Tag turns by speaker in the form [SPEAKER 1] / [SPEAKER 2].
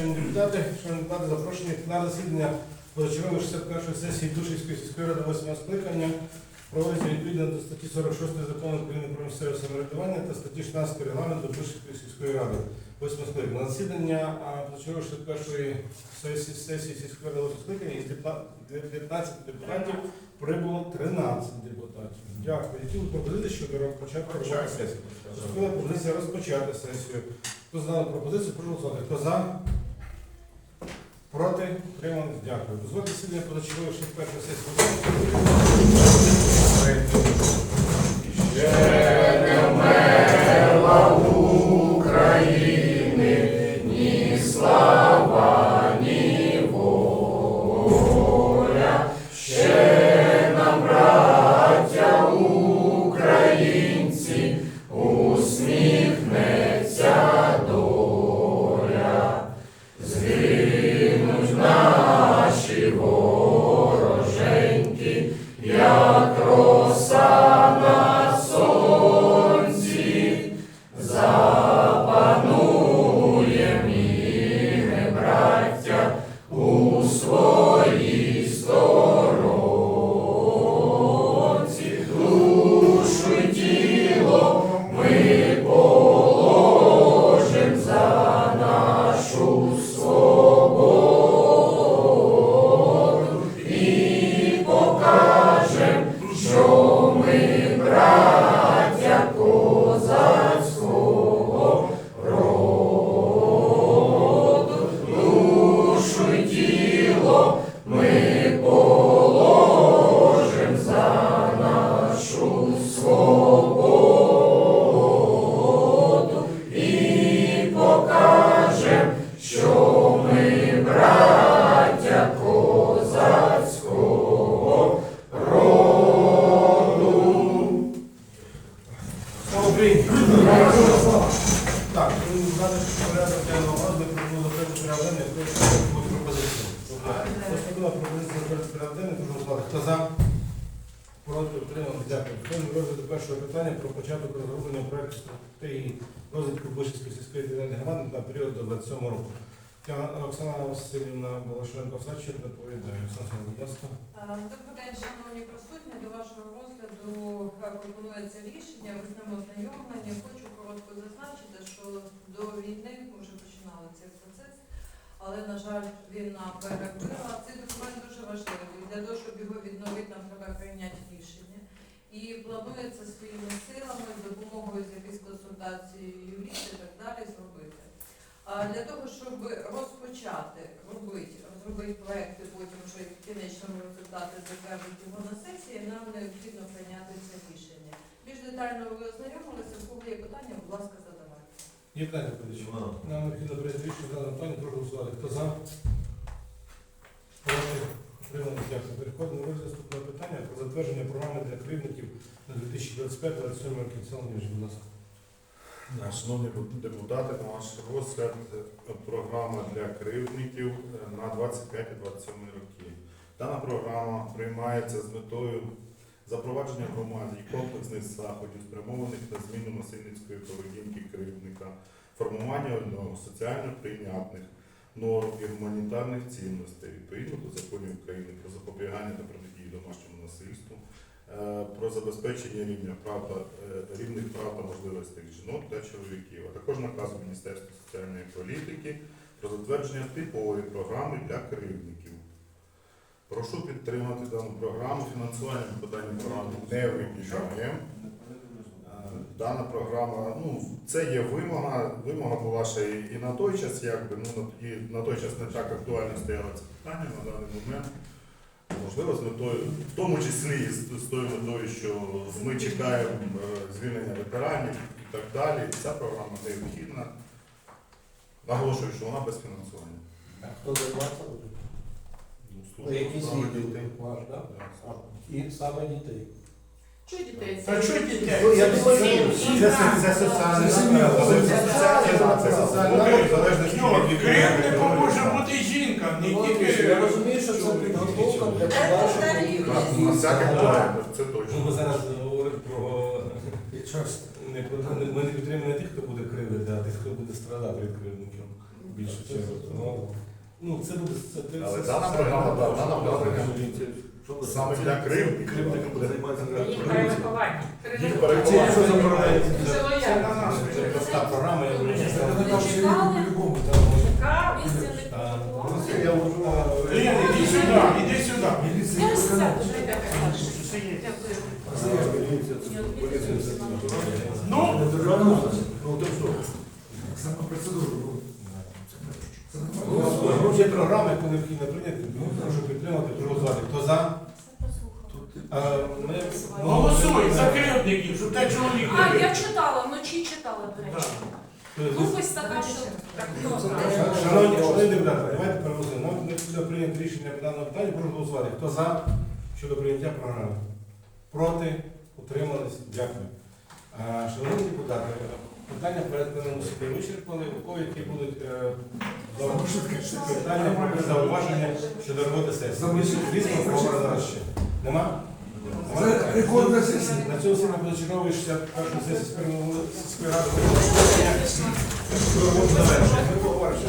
[SPEAKER 1] шановні депутати, шановні депутати, запрошені на засідання позачергової 61-ї сесії Душівської сільської ради 8 скликання. Проводиться відповідно до статті 46 закону України про місцеве самоврядування та статті 16 регламенту Душівської сільської ради 8 скликання. На засідання позачергової 61-ї сесії, сесії сільської ради 8 скликання із 19 депутатів прибуло 13 депутатів. Дякую. Які будуть пропозиції щодо початку роботи сесії? Пропозиція розпочати сесію. Хто за пропозицію, прошу голосувати. Хто за? Проти? Утримались? Дякую. Дозвольте сьогодні засідання позачергової 61 сесії. Слава Так, ну, порядок денного розгляду пропоную закрити порядок денний, якщо буде пропозиція. Поступила пропозиція закрити порядок денний. Хто за? Проти отримав. Дякую. Хто про початок розроблення проекту стратегії розвитку Бишівської сільської територіальної громади на період до 27 року. Тя- Оксана Васильівна Волошенко Сачик доповідає. Оксана, будь ласка.
[SPEAKER 2] Е, Добрий день, шановні присутні. До вашого розгляду е, пропонується рішення. Ви з ним ознайомлені. Хочу коротко зазначити, що до війни ми вже починали цей процес, але, на жаль, війна перебила. Цей документ дуже важливий. Для того, щоб його відновити, нам треба прийняти рішення. І планується своїми силами, з допомогою з якоюсь консультацією юристів і так далі для того, щоб розпочати робити, розробити проекти, потім вже в кінечному результаті затвердити його на сесії, нам необхідно прийняти це рішення. Більш детально ви ознайомилися, в кого є питання, будь ласка, задавайте.
[SPEAKER 1] Є питання, Павлович? Нам необхідно прийняти рішення за питання, прошу голосувати. Хто за? Проти? Дякую. Переходимо до наступного питання про затвердження програми для кривдників на 2025-2027 роки. Будь ласка.
[SPEAKER 3] Да, Шановні депутати, на ваш розгляд е, програма для кривдників е, на 25-27 роки. Дана програма приймається з метою запровадження громаді комплексних заходів, спрямованих на зміну насильницької поведінки кривдника, формування одного соціально прийнятних норм і гуманітарних цінностей відповідно до законів України про запобігання та протидії домашньому насильству, е, про забезпечення рівня прав е, рівних прав та можливостей жінок та чоловіків, а також наказу Міністерства соціальної політики про затвердження типової програми для кривдників. Прошу підтримати дану програму. Фінансування по даній програмі не виключаємо. Е, Дана програма, ну, це є вимога. Вимога була ще і і на той час, якби ну на- і на той час не так актуально стояло це питання на даний момент. Можливо, з метою, в тому числі з, з тою метою, що ми чекаємо е, звільнення ветеранів і так далі. Ця програма необхідна. Наголошую, що вона без фінансування.
[SPEAKER 4] А хто займається буде?
[SPEAKER 3] Ну, служба
[SPEAKER 4] якісь
[SPEAKER 3] дітей.
[SPEAKER 4] ваш, да?
[SPEAKER 3] Да.
[SPEAKER 4] І саме дітей.
[SPEAKER 2] Що дітей?
[SPEAKER 4] Та що дітей?
[SPEAKER 1] Ну, я
[SPEAKER 4] Це
[SPEAKER 1] думаю,
[SPEAKER 4] всі.
[SPEAKER 1] Це, соціальна
[SPEAKER 4] Це
[SPEAKER 1] соціальна, це соціальна від віку.
[SPEAKER 5] Кривдником може бути жінка, не
[SPEAKER 4] Ну,
[SPEAKER 5] тільки.
[SPEAKER 4] Я розумію, що це підготовка для
[SPEAKER 3] На це
[SPEAKER 1] Ну,
[SPEAKER 3] точно.
[SPEAKER 1] Ми зараз говоримо про не про ми не підтримуємо не тих, хто буде кривдити, а тих, хто буде страдати від кривдників. більше чим. Ну, Ну, це буде це, це,
[SPEAKER 3] Але
[SPEAKER 1] це-
[SPEAKER 3] дана
[SPEAKER 1] це-
[SPEAKER 3] програма, да, дана програма саме для крив, кривдників буде
[SPEAKER 6] Їх перерахування.
[SPEAKER 3] їх
[SPEAKER 1] Це
[SPEAKER 3] переконати.
[SPEAKER 1] що за програма?
[SPEAKER 2] Це
[SPEAKER 1] Це-.
[SPEAKER 5] Це на нас.
[SPEAKER 1] Це проста програма, я думаю, що це-
[SPEAKER 6] Ви чекали?
[SPEAKER 1] по-любому там.
[SPEAKER 6] Чекав, місце не було.
[SPEAKER 1] ну, це
[SPEAKER 5] іди сюди, іди сюди.
[SPEAKER 6] Я ж сяду, вже йде перше. Дякую.
[SPEAKER 5] Ну,
[SPEAKER 1] Ну, Є програма, яку необхідно прийняти, ну, прошу підтримати, проголосувати. Хто за? А, ми, ну,
[SPEAKER 5] голосуй за кривдників, щоб те чоловік
[SPEAKER 6] А, я читала, вночі читала, до речі. Глупость така, що так добре.
[SPEAKER 1] Шановні, шановні депутати, давайте проголосуємо. Нам необхідно прийняти рішення по даному питанню, прошу голосувати. Хто за щодо прийняття програми? Проти? Утримались? Дякую. А, Шановні депутати, питання порядку суді вичерпали. У кого які будуть е, питання, про зауваження щодо роботи сесії? Зараз ще. Нема? Це
[SPEAKER 7] рекордна сесія.
[SPEAKER 1] На цьому саме буде черговий 61 сесії сільської ради. Роботу завершуємо. Ми поговоримо.